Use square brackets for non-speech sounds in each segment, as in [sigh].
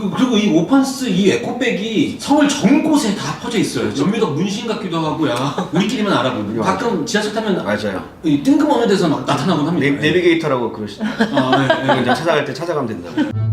그, 그리고 이 오펀스 이 에코백이 서울 전 곳에 다 퍼져 있어요. 전미덕 문신 같기도 하고요. [laughs] 우리끼리만 알아보는. 가끔 지하철 타면 맞아요. 이 뜬금없는 데서 막 나타나곤 합니다. 네, 내비게이터라고 그러시더라고요. 아, 네, 네. 그냥 찾아갈 때 찾아가면 된다고.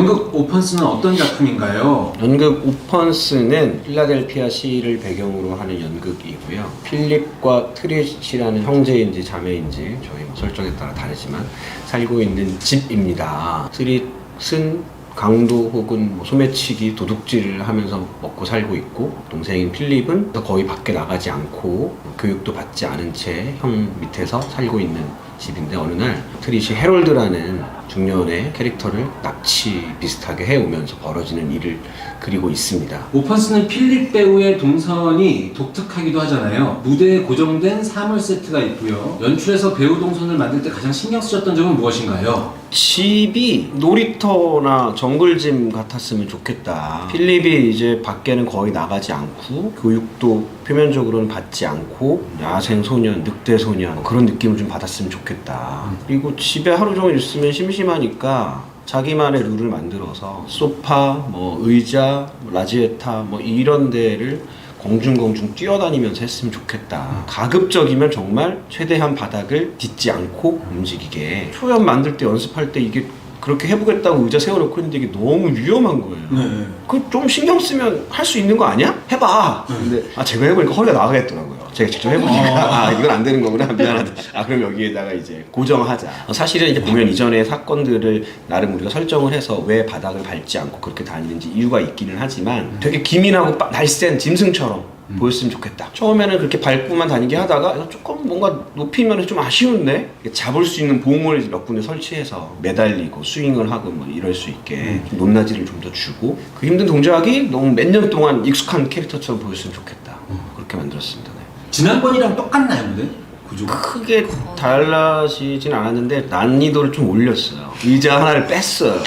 연극 오펀스는 어떤 작품인가요? 연극 오펀스는 필라델피아 시를 배경으로 하는 연극이고요. 필립과 트릿이라는 형제인지 자매인지 저희 뭐 설정에 따라 다르지만 살고 있는 집입니다. 트릿은 강도 혹은 뭐 소매치기, 도둑질을 하면서 먹고 살고 있고 동생인 필립은 거의 밖에 나가지 않고 교육도 받지 않은 채 형 밑에서 살고 있는 집인데 어느 날 트릿이 해롤드라는 중년의 캐릭터를 납치 비슷하게 해오면서 벌어지는 일을 그리고 있습니다. 오펀스는 필립 배우의 동선이 독특하기도 하잖아요. 무대에 고정된 사물 세트가 있고요. 연출에서 배우 동선을 만들 때 가장 신경 쓰셨던 점은 무엇인가요? 집이 놀이터나 정글짐 같았으면 좋겠다. 필립이 이제 밖에는 거의 나가지 않고 교육도 표면적으로는 받지 않고 야생 소년, 늑대 소년 뭐 그런 느낌을 좀 받았으면 좋겠다. 그리고 집에 하루 종일 있으면 심심하니까 자기만의 룰을 만들어서 소파, 뭐 의자, 뭐 라지에타 뭐 이런 데를 공중공중 뛰어다니면서 했으면 좋겠다. 가급적이면 정말 최대한 바닥을 딛지 않고 움직이게. 초연 만들 때 연습할 때 이게 그렇게 해보겠다고 의자 세워놓고 했는데 이게 너무 위험한 거예요. 네. 그 좀 신경 쓰면 할 수 있는 거 아니야? 해봐. 근데 아 제가 해보니까 허리가 나가겠더라고요. 제가 직접 해보니까 아 이건 안 되는 거구나 미안하다. 아 그럼 여기에다가 이제 고정하자. 어, 사실은 이제 공연 이전의 사건들을 나름 우리가 설정을 해서 왜 바닥을 밟지 않고 그렇게 다니는지 이유가 있기는 하지만 되게 기민하고 빠- 날쌘 짐승처럼. 보였으면 좋겠다. 처음에는 그렇게 밟고만 다니게 하다가 이거 조금 뭔가 높이면 좀 아쉬운데 잡을 수 있는 봉을 몇 군데 설치해서 매달리고 스윙을 하고 뭐 이럴 수 있게 좀 높낮이를 좀 더 주고 그 힘든 동작이 너무 몇 년 동안 익숙한 캐릭터처럼 보였으면 좋겠다. 그렇게 만들었습니다. 네. 지난번이랑 똑같나요, 무대? 구조가? 크게 달라지진 않았는데 난이도를 좀 올렸어요. 의자 하나를 뺐어요.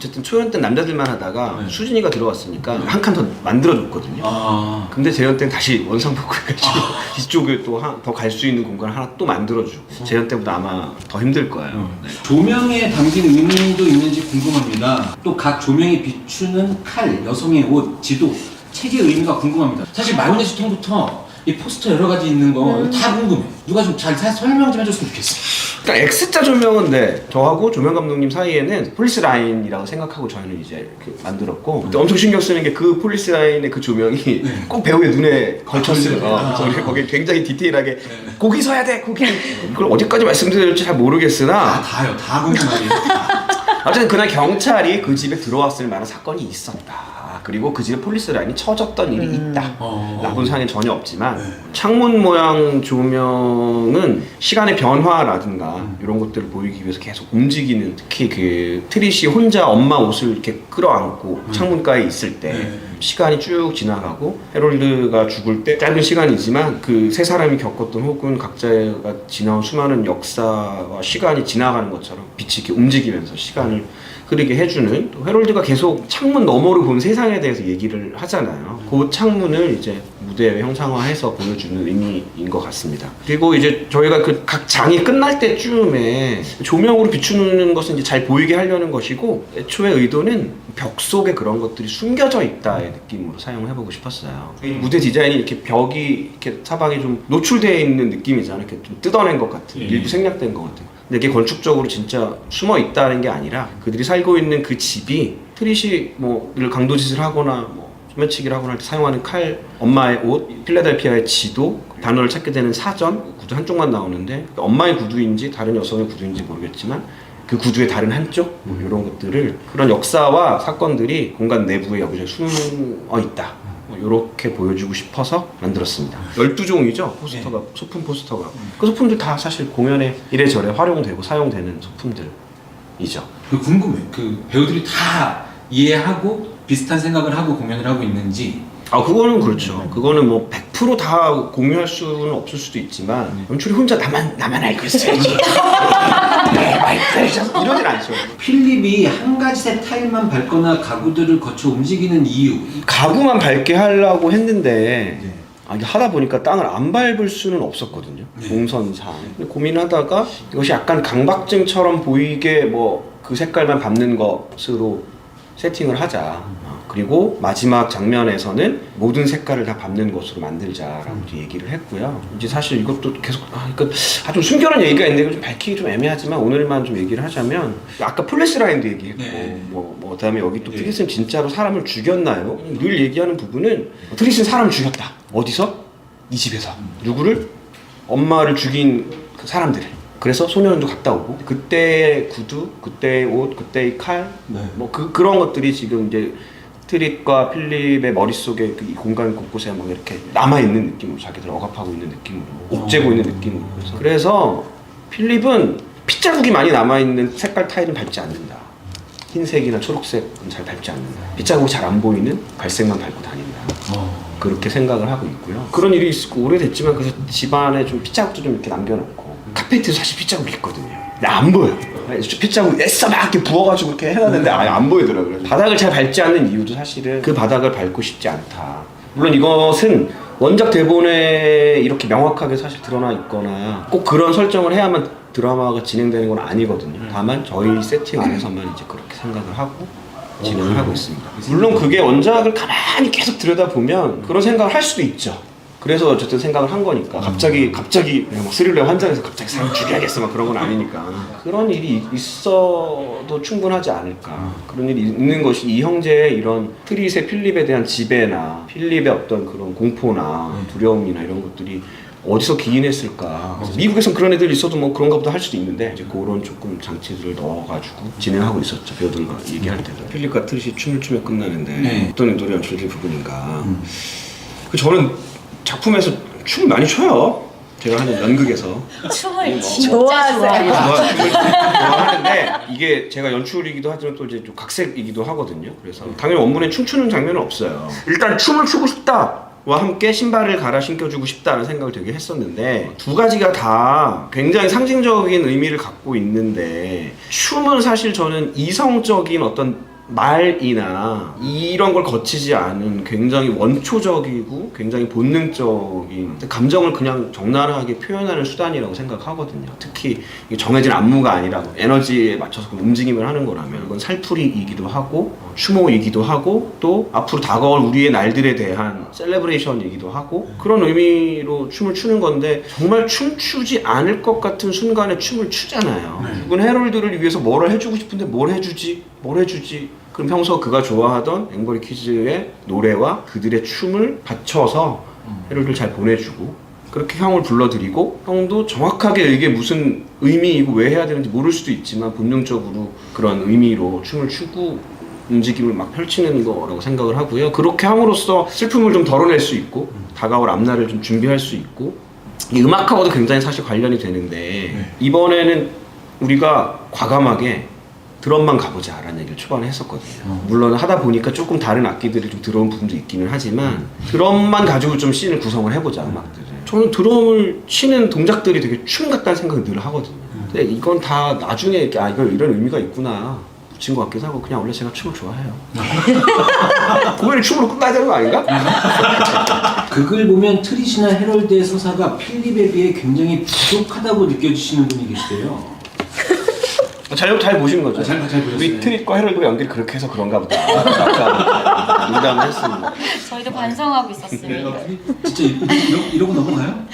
어쨌든 초연 때 남자들만 하다가 네. 수진이가 들어왔으니까 한 칸 더 만들어줬거든요. 아. 근데 재현 때는 다시 원상복구 해가지고 [laughs] 이쪽에 또 더 갈 수 있는 공간을 하나 또 만들어주고 재현 때보다 아마 더 힘들 거예요. 네. 조명에 담긴 의미도 있는지 궁금합니다. 또 각 조명이 비추는 칼, 여성의 옷, 지도, 책의 의미가 궁금합니다. 사실 마요네즈 통부터 이 포스터 여러 가지 있는 거 다 궁금해. 누가 좀 잘 설명 좀 해줬으면 좋겠어. 그러니까 X자 조명은 네, 저하고 조명 감독님 사이에는 폴리스 라인이라고 생각하고 저희는 이제 이렇게 만들었고 근데 엄청 신경 쓰는 게 그 폴리스 라인의 그 조명이 [laughs] 꼭 배우의 눈에 걸쳤어요. 아, 어, 그래서 우리가 거기 굉장히 디테일하게 네. 거기 서야 돼, 거기. 그걸 어디까지 말씀드려야 될지 잘 모르겠으나 다 다요, 다 궁금하게. 어쨌든 [laughs] 그날 경찰이 그 집에 들어왔을 만한 사건이 있었다. 그리고 그 집에 폴리스 라인이 쳐졌던 일이 있다. 어. 나쁜 사항은 전혀 없지만 네. 창문 모양 조명은 시간의 변화라든가 이런 것들을 보이기 위해서 계속 움직이는 특히 그 트릿이 혼자 엄마 옷을 이렇게 끌어안고 창문가에 있을 때 네. 시간이 쭉 지나가고 해롤드가 죽을 때 짧은 시간이지만 그 세 사람이 겪었던 혹은 각자가 지나온 수많은 역사와 시간이 지나가는 것처럼 빛이 이렇게 움직이면서 시간을 흐르게 해주는 또 해롤드가 계속 창문 너머로 본 세상에 대해서 얘기를 하잖아요. 그 창문을 이제 무대에 형상화해서 보여주는 의미인 것 같습니다. 그리고 이제 저희가 그 각 장이 끝날 때쯤에 조명으로 비추는 것은 이제 잘 보이게 하려는 것이고 애초에 의도는 벽 속에 그런 것들이 숨겨져 있다의 느낌으로 사용해보고 싶었어요. 이 무대 디자인이 이렇게 벽이 이렇게 사방에 좀 노출되어 있는 느낌이잖아요. 이렇게 좀 뜯어낸 것 같은 예. 일부 생략된 것 같은. 근데 이게 건축적으로 진짜 숨어 있다는 게 아니라 그들이 살고 있는 그 집이 트릿이 뭐 늘 강도짓을 하거나 뭐 소매치기를 하거나 할 때 사용하는 칼, 엄마의 옷, 필라델피아의 지도, 단어를 찾게 되는 사전, 구두 한쪽만 나오는데 엄마의 구두인지 다른 여성의 구두인지 모르겠지만 그 구두의 다른 한쪽 뭐 이런 것들을 그런 역사와 사건들이 공간 내부에 여기저기 숨어 있다. 뭐 이렇게 보여주고 싶어서 만들었습니다. 12종이죠 포스터가 소품 포스터가 그 소품들 다 사실 공연에 이래저래 활용되고 사용되는 소품들이죠. 그 궁금해. 그 배우들이 다 이해하고 비슷한 생각을 하고 공연을 하고 있는지. 아 그거는 그렇죠. 그거는 뭐 100%다 공유할 수는 없을 수도 있지만 연출이 혼자 나만 나만 알고 있어야지. [laughs] 네, 이러진 않죠. 필립이 한 가지 색 타일만 밟거나 가구들을 거쳐 움직이는 이유. 가구만 밝게 하려고 했는데 아, 이게 하다 보니까 땅을 안 밟을 수는 없었거든요. 네. 동선상. 근데 고민하다가 이것이 약간 강박증처럼 보이게 뭐 그 색깔만 밟는 것으로 세팅을 하자. 어, 그리고 마지막 장면에서는 모든 색깔을 다 밟는 것으로 만들자라고 이제 얘기를 했고요. 이제 사실 이것도 계속 아, 이거 아좀 숨겨놓은 얘기가 있는데 좀 밝히기 좀 애매하지만 오늘만 좀 얘기를 하자면 아까 폴리스 라인도 얘기했고 네. 뭐, 뭐 그다음에 여기 또 네. 트리스는 진짜로 사람을 죽였나요? 늘 얘기하는 부분은 트리스는 사람을 죽였다. 어디서? 이 집에서 누구를? 엄마를 죽인 그 사람들을. 그래서 소년원도 갔다 오고 그때의 구두, 그때의 옷, 그때의 칼, 네. 뭐 그 그런 것들이 지금 이제 트릿과 필립의 머릿속에 그이 공간 곳곳에 막 이렇게 남아 있는 느낌으로 자기들 억압하고 있는 느낌으로 옥죄고 있는 느낌으로 그래서 그래서 필립은 핏자국이 많이 남아 있는 색깔 타일은 밟지 않는다. 흰색이나 초록색은 잘 밟지 않는다. 핏자국이 잘 안 보이는 갈색만 밟고 다닌다. 어. 그렇게 생각을 하고 있고요. 그런 일이 있고 오래됐지만 그래서 집안에 좀 핏자국도 좀 이렇게 남겨놓고 카페트에 사실 핏자국이 있거든요. 근데 안 보여. 핏자국 애써 막 이렇게 부어가지고 이렇게 해놨는데 아예 안 보이더라고요. 바닥을 잘 밟지 않는 이유도 사실은 그 바닥을 밟고 싶지 않다. 물론 이것은 원작 대본에 이렇게 명확하게 사실 드러나 있거나 꼭 그런 설정을 해야만 드라마가 진행되는 건 아니거든요. 다만 저희 세팅 안에서만 이제 그렇게 생각을 하고 진행을 하고 있습니다. 물론 그게 원작을 가만히 계속 들여다보면 그런 생각을 할 수도 있죠. 그래서 어쨌든 생각을 한 거니까 갑자기 갑자기 그냥 막 스릴러 환장해서 갑자기 사람 죽여야겠어. 막 그런 건 아니니까. 그런 일이 있어도 충분하지 않을까. 그런 일이 있는 것이 이 형제의 이런 트릿의 필립에 대한 지배나 필립의 어떤 그런 공포나 두려움이나 이런 것들이 어디서 기인했을까. 미국에선 그런 애들 있어도 뭐 그런가 보다 할 수도 있는데 이제 그런 조금 장치들을 넣어가지고 진행하고 있었죠. 배우들과 얘기할 때도. 필립과 트릿이 춤을 추며 끝나는데 네. 어떤 노래 연출될 부분인가. 그 저는 작품에서 춤을 많이 춰요. 제가 하는 연극에서 춤을 진짜 좋아하세요. 좋아하는데 이게 제가 연출이기도 하지만 또 이제 좀 각색이기도 하거든요. 그래서 당연히 원문에 춤추는 장면은 없어요. 일단 춤을 추고 싶다. 와 함께 신발을 갈아 신겨주고 싶다는 생각을 되게 했었는데 두 가지가 다 굉장히 상징적인 의미를 갖고 있는데 춤은 사실 저는 이성적인 어떤 말이나 이런 걸 거치지 않은 굉장히 원초적이고 굉장히 본능적인 감정을 그냥 적나라하게 표현하는 수단이라고 생각하거든요. 특히 정해진 안무가 아니라 에너지에 맞춰서 움직임을 하는 거라면 이건 살풀이이기도 하고 추모이기도 하고 또 앞으로 다가올 우리의 날들에 대한 셀레브레이션이기도 하고 그런 의미로 춤을 추는 건데 정말 춤추지 않을 것 같은 순간에 춤을 추잖아요. 죽은 해롤드를 위해서 뭘 해주고 싶은데 뭘 해주지? 뭘 해주지? 그럼 평소 그가 좋아하던 앵거리 키즈의 노래와 그들의 춤을 받쳐서 해롤드를 잘 보내주고 그렇게 형을 불러드리고 형도 정확하게 이게 무슨 의미이고 왜 해야 되는지 모를 수도 있지만 본능적으로 그런 의미로 춤을 추고 움직임을 막 펼치는 거라고 생각을 하고요. 그렇게 함으로써 슬픔을 좀 덜어낼 수 있고 다가올 앞날을 좀 준비할 수 있고 이 음악하고도 굉장히 사실 관련이 되는데 이번에는 우리가 과감하게 드럼만 가보자라는 얘기를 초반에 했었거든요. 물론 하다 보니까 조금 다른 악기들이 좀 들어온 부분도 있기는 하지만 드럼만 가지고 좀 씬을 구성을 해보자 음악들을. 저는 드럼을 치는 동작들이 되게 춤 같다는 생각을 늘 하거든요. 근데 이건 다 나중에 이렇게 아 이거 이런 의미가 있구나. 붙인 것 같기도 하고 그냥 원래 제가 춤을 좋아해요. [laughs] 공연이 춤으로 끝나야 되는 거 아닌가? [laughs] 극을 보면 트릿이나 헤럴드의 서사가 필립에 비해 굉장히 부족하다고 느껴지시는 분이 계시대요. 잘, 잘 보신 거죠? 아, 잘- 잘 보셨어요. 우리 트릿과 헤럴드가 연기를 그렇게 해서 그런가 보다. 아까 [laughs] 농담을 했습니다. 저희도 반성하고 있었습니다. 진짜 이러, 이러고 넘어가요?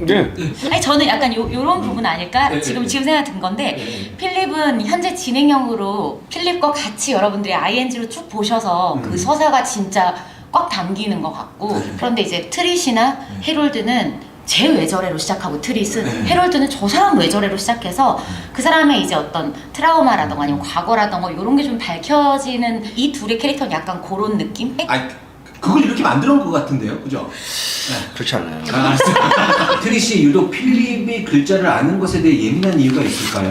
네. 아니 저는 약간 요, 요런 부분 아닐까? 네, 지금 네, 지금 생각 든 건데 네. 필립은 현재 진행형으로 필립과 같이 여러분들이 ING로 쭉 보셔서 그 서사가 진짜 꽉 담기는 것 같고 네. 그런데 이제 트릿이나 헤롤드는 제 외절애로 시작하고 트릿은 네. 헤롤드는 저 사람 외절애로 시작해서 그 사람의 이제 어떤 트라우마라던가 아니면 과거라던가 이런 게 좀 밝혀지는 이 둘의 캐릭터는 약간 그런 느낌? 아, 그걸 이렇게 만들어 온것 같은데요, 그죠? 그렇지 않아요. 아, 알았어요. [laughs] 트릿이 유독 필립이 글자를 아는 것에 대해 예민한 이유가 있을까요?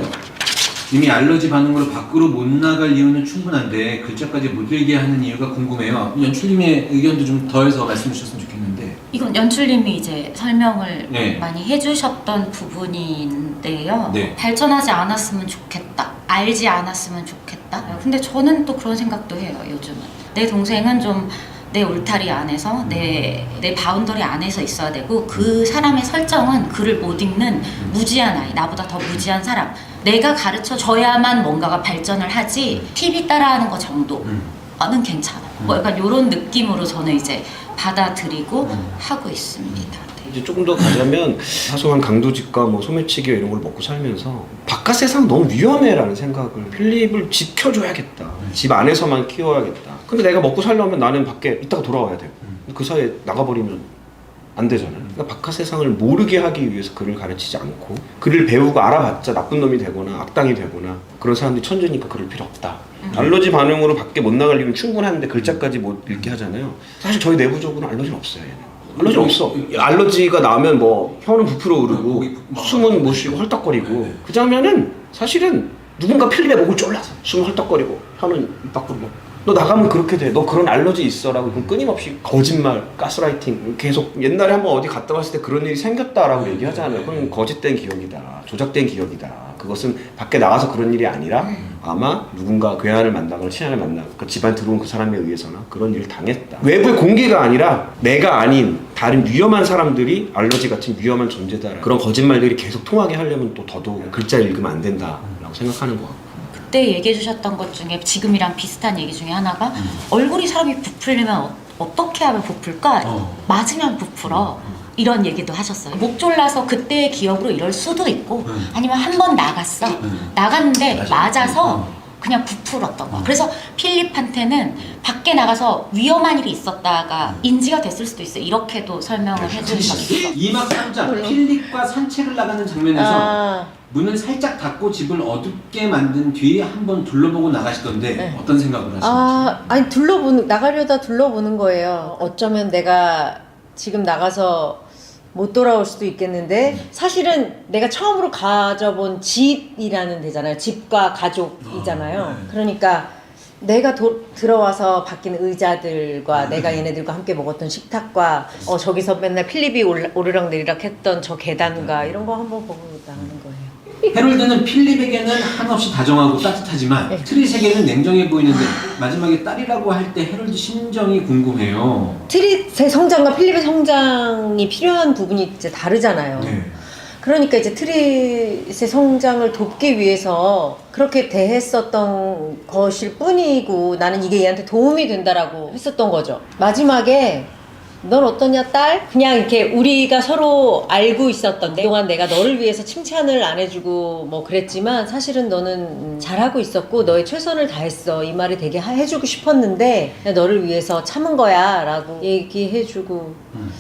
이미 알러지 반응으로 밖으로 못 나갈 이유는 충분한데 글자까지 못 읽게 하는 이유가 궁금해요. 연출님의 의견도 좀 더해서 말씀해 주셨으면 좋겠는데. 이건 연출님이 이제 설명을 네. 많이 해주셨던 부분인데요. 네. 발전하지 않았으면 좋겠다. 알지 않았으면 좋겠다. 근데 저는 또 그런 생각도 해요, 요즘은. 내 동생은 좀 내 울타리 안에서 내, 내 바운더리 안에서 있어야 되고 그 사람의 설정은 글을 못 읽는 무지한 아이 나보다 더 무지한 사람 내가 가르쳐 줘야만 뭔가가 발전을 하지 TV 따라하는 거 정도는 음. 괜찮아 뭐 약간 이런 느낌으로 저는 이제 받아들이고 음. 하고 있습니다 네. 이제 조금 더 가자면 사소한 강도직과 뭐 소매치기 이런 걸 먹고 살면서 바깥 세상 너무 위험해라는 생각을 필립을 지켜줘야겠다. 집 안에서만 키워야겠다. 근데 내가 먹고 살려면 나는 밖에 이따가 돌아와야 되고 그 사이에 나가버리면 안 되잖아요. 그러니까 바깥 세상을 모르게 하기 위해서 글을 가르치지 않고 글을 배우고 알아봤자 나쁜 놈이 되거나 악당이 되거나 그런 사람들이 천재니까 그럴 필요 없다. 알러지 반응으로 밖에 못 나가려면 충분한데 글자까지 못 읽게 하잖아요. 사실 저희 내부적으로는 알러지는 없어요. 얘는. 알러지 없어. 알러지가 나면 뭐 혀는 부풀어 오르고 부- 숨은 못 쉬고 헐떡거리고 그 장면은 사실은 누군가 필립의 목을 졸라서 숨을 헐떡거리고 혀는 입 밖으로 뭐. 너 나가면 그렇게 돼. 너 그런 알러지 있어라고 그럼 끊임없이 거짓말, 가스라이팅 계속 옛날에 한번 어디 갔다 왔을 때 그런 일이 생겼다라고 얘기하잖아요. 그건 거짓된 기억이다. 조작된 기억이다. 그것은 밖에 나가서 그런 일이 아니라 아마 누군가 괴한을 만나거나 친한을 만나 그 집안 들어온 그 사람에 의해서나 그런 일을 당했다. 외부의 공개가 아니라 내가 아닌 다른 위험한 사람들이 알러지 같은 위험한 존재다. 그런 거짓말들이 계속 통하게 하려면 또 더더욱 글자 읽으면 안 된다라고 생각하는 것 같고. 그때 얘기해 주셨던 것 중에 지금이랑 비슷한 얘기 중에 하나가 얼굴이 사람이 부풀리면 어, 떻게 하면 부풀까? 어. 맞으면 부풀어. 이런 얘기도 하셨어요. 목 졸라서 그때의 기억으로 이럴 수도 있고 음. 아니면 한 번 나갔어. 음. 나갔는데 맞아. 맞아서 음. 그냥 부풀었던 거야. 그래서 필립한테는 밖에 나가서 위험한 일이 있었다가 인지가 됐을 수도 있어요. 이렇게도 설명을 해주셨어. 이막 3장 필립과 산책을 나가는 장면에서 아, 문을 살짝 닫고 집을 어둡게 만든 뒤에 한번 둘러보고 나가시던데 네. 어떤 생각을 하시는지 아, 아니 둘러보는 나가려다 둘러보는 거예요. 어쩌면 내가 지금 나가서 못 돌아올 수도 있겠는데 사실은 내가 처음으로 가져본 집이라는 데잖아요. 집과 가족이잖아요. 어, 네. 그러니까 내가 도, 들어와서 바뀐 의자들과 내가 얘네들과 함께 먹었던 식탁과 어, 저기서 맨날 필립이 오르락 내리락 했던 저 계단과 이런 거 한번 보고 나가는 거예요. 헤롤드는 필립에게는 한없이 다정하고 따뜻하지만 네. 트릿에게는 냉정해 보이는데 마지막에 딸이라고 할때 헤롤드 심정이 궁금해요. 트릿의 성장과 필립의 성장이 필요한 부분이 이제 다르잖아요. 네. 그러니까 이제 트릿의 성장을 돕기 위해서 그렇게 대했었던 것일 뿐이고 나는 이게 얘한테 도움이 된다라고 했었던 거죠. 마지막에 넌 어떠냐 딸? 그냥 이렇게 우리가 서로 알고 있었던 그동안 내가 너를 위해서 칭찬을 안 해주고 뭐 그랬지만 사실은 너는 음, 잘하고 있었고 너의 최선을 다했어 이 말이 되게 하- 해주고 싶었는데 그냥 너를 위해서 참은 거야 라고 얘기해주고 음.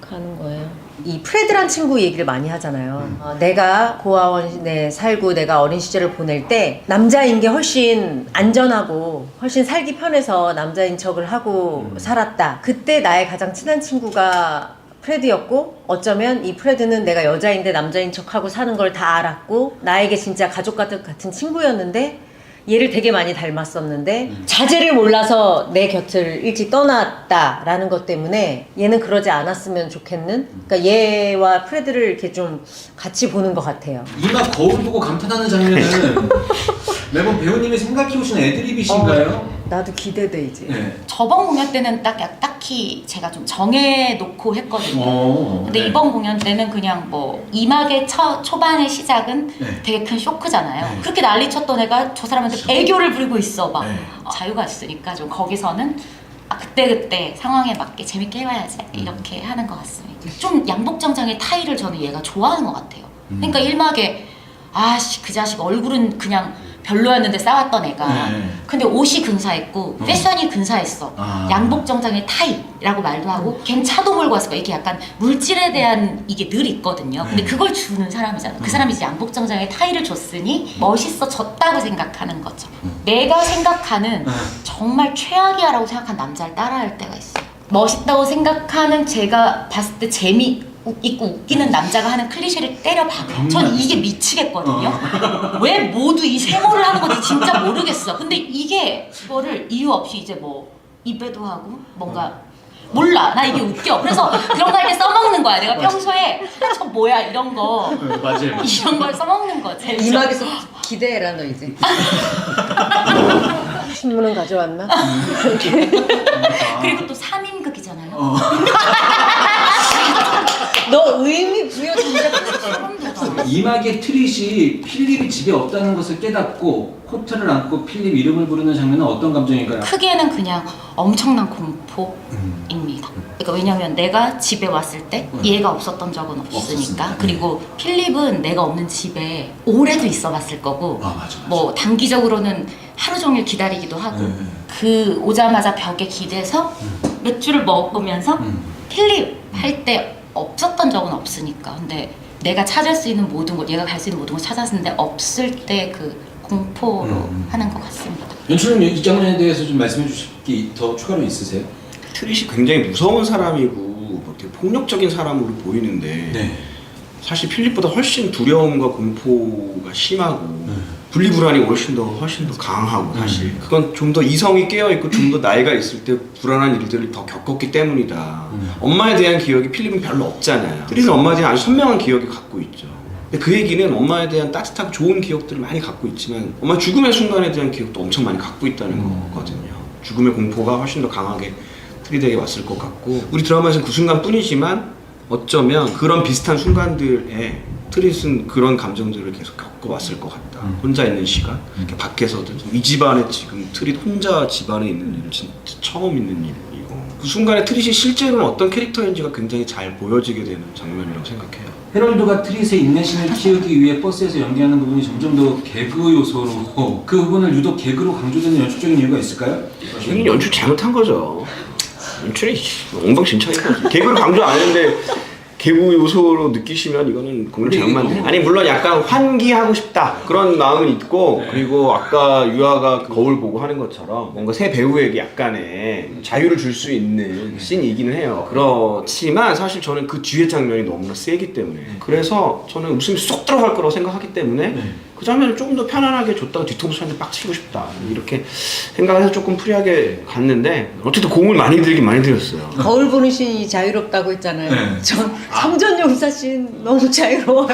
가는 거예요. 이 프레드란 친구 얘기를 많이 하잖아요. 어, 내가 고아원에 살고 내가 어린 시절을 보낼 때 남자인 게 훨씬 안전하고 훨씬 살기 편해서 남자인 척을 하고 살았다. 그때 나의 가장 친한 친구가 프레드였고 어쩌면 이 프레드는 내가 여자인데 남자인 척하고 사는 걸 다 알았고 나에게 진짜 가족 같은 같은 친구였는데 얘를 되게 많이 닮았었는데 자제를 몰라서 내 곁을 일찍 떠났다라는 것 때문에 얘는 그러지 않았으면 좋겠는 그러니까 얘와 프레드를 이렇게 좀 같이 보는 것 같아요. 이막 거울 보고 감탄하는 장면은 [laughs] 매번 배우님이 생각해 오신 애드립이신가요? 나도 기대돼 이제. 네. 저번 공연 때는 딱 딱히 제가 좀 정해놓고 했거든요. 어, 근데 네. 이번 공연 때는 그냥 뭐 이막의 첫 초반의 시작은 네. 되게 큰 쇼크잖아요. 네. 그렇게 난리 쳤던 애가 저 사람한테 애교를 부리고 있어 막 네. 어, 자유가 있으니까 좀 거기서는 아, 그때 그때 상황에 맞게 재밌게 해봐야지 이렇게 하는 것 같습니다. 좀 양복장장의 타이를 저는 얘가 좋아하는 것 같아요. 그러니까 일막에 아씨 그 자식 얼굴은 그냥 별로였는데 싸웠던 애가. 네. 근데 옷이 근사했고 음. 패션이 근사했어. 아. 양복 정장의 타이라고 말도 하고 걘 차도 몰고 왔을 거야. 이게 약간 물질에 대한 이게 늘 있거든요. 근데 네. 그걸 주는 사람이잖아. 그 사람이 이제 양복 정장의 타이를 줬으니 멋있어졌다고 생각하는 거죠. 내가 생각하는 네. 정말 최악이야라고 생각한 남자를 따라할 때가 있어요 멋있다고 생각하는 제가 봤을 때 재미 우- 있고 웃기는 남자가 하는 클리셰를 때려 박아요 전 이게 미치겠거든요 [laughs] 왜 모두 이 세모를 하는 건지 진짜 모르겠어. 근데 이게 그거를 이유 없이 이제 뭐 입에도 하고 뭔가 몰라. 나 이게 웃겨. 그래서 그런 거 할 때 써먹는 거야. 내가 평소에 저 뭐야 이런 거 맞아요. [laughs] 이런 걸 써먹는 거지. 이막에서 기대해라 너 이제. [laughs] 신문은 가져왔나? 이렇게. 그리고 또 3인극이잖아요. 어. 너 의미 부여 진짜 소름 돋아. 이막의 트릿이 필립이 집에 없다는 것을 깨닫고 코트를 안고 필립 이름을 부르는 장면은 어떤 감정일까요? 크게는 그냥 엄청난 공포입니다. 그러니까 왜냐면 내가 집에 왔을 때 얘가 없었던 적은 없으니까 없었으니까. 그리고 필립은 내가 없는 집에 오래도 있어 봤을 거고 아 맞아 맞아. 뭐 단기적으로는 하루 종일 기다리기도 하고 네. 그 오자마자 벽에 기대서 몇 줄을 먹으면서 음. 필립 할 때 없었던 적은 없으니까 근데 내가 찾을 수 있는 모든 것 얘가 갈 수 있는 모든 걸 찾았는데 없을 때 그 공포로 음. 하는 것 같습니다. 연출님 이 장면에 대해서 좀 말씀해 주실 게 더 추가로 있으세요? 트릿이 굉장히 무서운 사람이고 뭐 되게 폭력적인 사람으로 보이는데 네. 사실 필립보다 훨씬 두려움과 공포가 심하고 분리불안이 훨씬 더 훨씬 더 강하고 사실 그건 좀 더 이성이 깨어 있고 좀 더 나이가 있을 때 불안한 일들을 더 겪었기 때문이다. 엄마에 대한 기억이 필립은 별로 없잖아요. 트릿은 엄마에 대한 아주 선명한 기억을 갖고 있죠. 근데 그 얘기는 엄마에 대한 따뜻하고 좋은 기억들을 많이 갖고 있지만 엄마 죽음의 순간에 대한 기억도 엄청 많이 갖고 있다는 거거든요. 죽음의 공포가 훨씬 더 강하게 트릿에게 왔을 것 같고 우리 드라마에서는 그 순간뿐이지만 어쩌면 그런 비슷한 순간들에 트릿은 그런 감정들을 계속 겪어왔을 것 같다. 혼자 있는 시간, 이렇게 밖에서든 이 집안에 지금 트릿 혼자 집안에 있는 일은 진짜 처음 있는 일이고 그 순간에 트릿이 실제로는 어떤 캐릭터인지가 굉장히 잘 보여지게 되는 장면이라고 생각해요. 헤럴드가 트릿의 인내심을 키우기 위해 버스에서 연기하는 부분이 점점 더 개그 요소로 그 부분을 유독 개그로 강조되는 연출적인 이유가 있을까요? 이게 연출 잘못한 거죠. 연출이 엉망진창인 거죠. 개그를 강조 안 했는데 개그 요소로 느끼시면 이거는 근데 잘못 이게 만든. 너무- 아니 물론 약간 환기하고 싶다 그런 마음은 있고 네. 그리고 아까 유아가 그 거울 보고 하는 것처럼 뭔가 새 배우에게 약간의 자유를 줄 수 있는 씬이기는 해요. 그렇지만 사실 저는 그 뒤에 장면이 너무나 세기 때문에 그래서 저는 웃음이 쏙 들어갈 거라고 생각하기 때문에 네. 그 장면을 조금 더 편안하게 줬다가 뒤통수한테 빡 치고 싶다 이렇게 생각해서 조금 프리하게 갔는데 어쨌든 공을 많이 들긴 많이 들였어요. 거울 보는 신이 자유롭다고 했잖아요. 네. 전 성전용사 신 너무 자유로워요.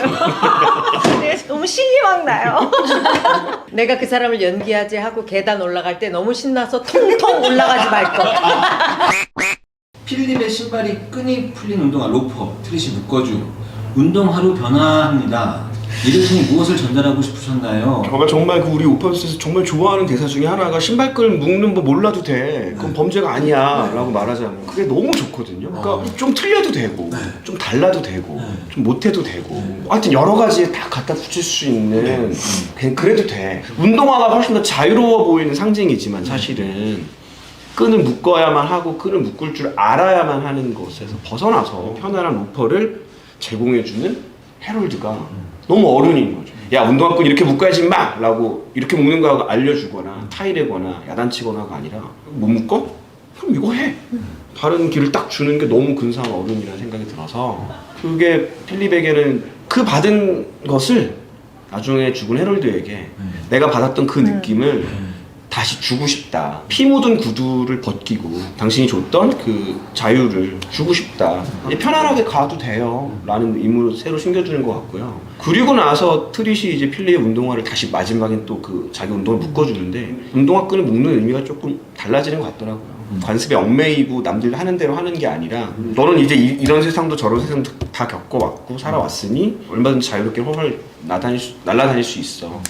[laughs] 네, 너무 신이 막 나요. [laughs] 내가 그 사람을 연기하지 하고 계단 올라갈 때 너무 신나서 통통 올라가지 말 거. [laughs] 필립의 신발이 끈이 풀린 운동화 로퍼 트릿이 묶어준 운동화로 변화합니다. 이르신이 무엇을 전달하고 싶으셨나요? 정말 정말 그 우리 오빠스에서 정말 좋아하는 대사 중에 하나가 신발끈 묶는 법 몰라도 돼. 그건 범죄가 아니야 라고 말하잖아요. 그게 너무 좋거든요. 그러니까 어. 좀 틀려도 되고, 좀 달라도 되고, 네. 좀 못해도 되고. 하여튼 여러 가지에 다 갖다 붙일 수 있는 그냥 그래도 돼. 운동화가 훨씬 더 자유로워 보이는 상징이지만 사실은 끈을 묶어야만 하고 끈을 묶을 줄 알아야만 하는 것에서 벗어나서 편안한 로퍼를 제공해주는 헤럴드가 너무 어른인 거죠. 야 운동화 끈 이렇게 묶어야지 마! 라고 이렇게 묶는 거하고 알려주거나 타이레거나 야단치거나가 아니라 못 묶어? 그럼 이거 해! 다른 길을 딱 주는 게 너무 근사한 어른이라는 생각이 들어서 그게 필립에게는 그 받은 것을 나중에 죽은 헤럴드에게 내가 받았던 그 느낌을 다시 주고 싶다. 피 묻은 구두를 벗기고 당신이 줬던 그 자유를 주고 싶다. 이제 편안하게 가도 돼요. 라는 의무를 새로 심겨주는 것 같고요. 그리고 나서 트릿이 이제 필리의 운동화를 다시 마지막엔 또 그 자기 운동을 묶어주는데 운동화 끈을 묶는 의미가 조금 달라지는 것 같더라고요. 관습에 얽매이고 남들 하는 대로 하는 게 아니라 너는 이제 이, 런 세상도 저런 세상도 다 겪어왔고 살아왔으니 얼마든지 자유롭게 훨훨 날아다닐 수 있어.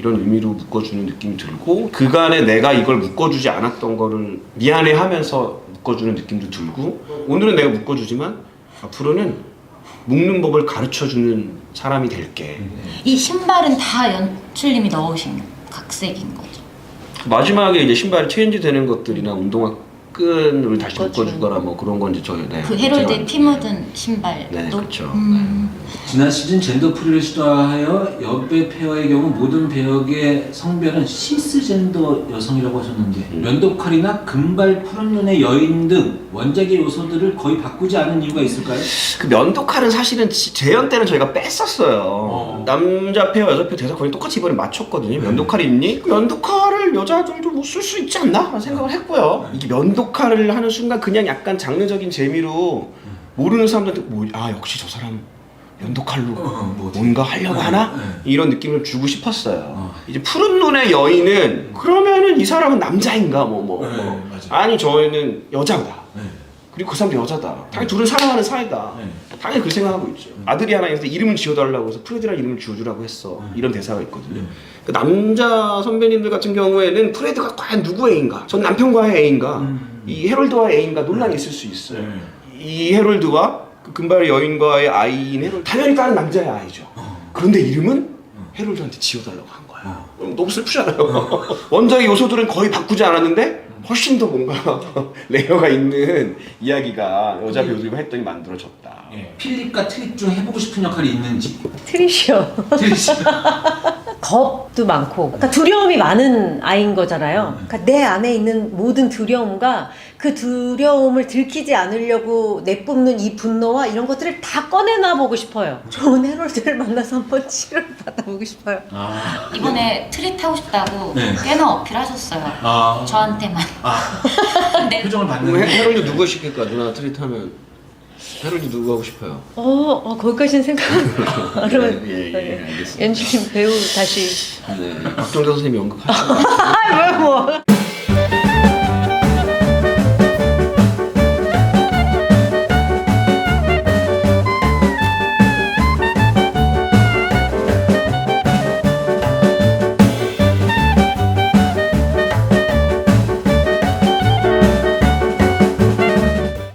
이런 의미로 묶어주는 느낌이 들고 그간에 내가 이걸 묶어주지 않았던 거를 미안해하면서 묶어주는 느낌도 들고 오늘은 내가 묶어주지만 앞으로는 묶는 법을 가르쳐주는 사람이 될게 이 신발은 다 연출님이 넣으신 각색인 거죠. 마지막에 이제 신발이 체인지 되는 것들이나 운동화 끈을 다시 묶어주는 묶어주거나 뭐 그런 건 이제 저희 네, 그 제가- 피 묻은 신발도. 네, 그렇죠. 음, 지난 시즌 젠더 프리를 시도하여 여배 페어의 경우 모든 배역의 성별은 시스젠더 여성이라고 하셨는데 음. 면도칼이나 금발 푸른 눈의 여인 등 원작의 요소들을 거의 바꾸지 않은 이유가 있을까요? 그 면도칼은 사실은 지- 재연 때는 저희가 뺐었어요. 어. 남자 페어, 여자 페어 대사 거의 똑같이 이번에 맞췄거든요. 면도칼 있니? 그 면도칼을 칼 여자들도 뭐 쓸 수 있지 않나 라는 생각을 했고요. 이게 면도칼을 하는 순간 그냥 약간 장르적인 재미로 모르는 사람들한테 뭐, 아 역시 저 사람 면도칼로 어, 뭐 뭔가 하려고 네, 하나 네. 이런 느낌을 주고 싶었어요. 어. 이제 푸른 눈의 여인은 그러면은 이 사람은 남자인가 뭐 뭐 네, 뭐. 맞아요. 아니 저희는 여자다. 네. 그리고 그 사람도 여자다. 당연히 둘은 사랑하는 사이다. 네. 당연히 그렇게 생각하고 있죠. 아들이 하나 있는데 이름을 지어달라고 해서 프레드라는 이름을 지어주라고 했어. 이런 대사가 있거든요. 네. 그 남자 선배님들 같은 경우에는 프레드가 과연 누구의 애인가? 전 남편과의 애인가? 음. 이 해롤드와의 애인가 논란이 있을 수 있어요. 네. 이 해롤드와 그 금발의 여인과의 아이인 해롤드 당연히 다른 남자의 아이죠. 그런데 이름은 해롤드한테 지어달라고 한 거야. 어. 너무 슬프잖아요. [laughs] 원작의 요소들은 거의 바꾸지 않았는데 훨씬 더 뭔가 [laughs] 레이어가 있는 이야기가 여자 배우들이 했더니 만들어졌다. 예. 필립과 트립 중 해보고 싶은 역할이 있는지 트리시요. 트립 씨. [laughs] 겁도 많고 그러니까 두려움이 많은 아이인 거잖아요. 그러니까 내 안에 있는 모든 두려움과 그 두려움을 들키지 않으려고 내뿜는 이 분노와 이런 것들을 다 꺼내놔 보고 싶어요. 좋은 해롤드를 만나서 한번 치료를 받아보고 싶어요. 아, 이번에 트릿 하고 싶다고 네. 꽤나 어필하셨어요. 아, 저한테만. 아, [laughs] 네. 표정을 그럼 봤는데 해- 해롤드 누구 시킬까? 누나 트리트하면 해롤드 누구 하고 싶어요? 어, 어 거기까지는 생각. 그러면 예, 예, 예, 알겠습니다. 연출님 배우 다시. 네, 박정자 선생님이 연극하시고 [laughs] 아, 왜 뭐?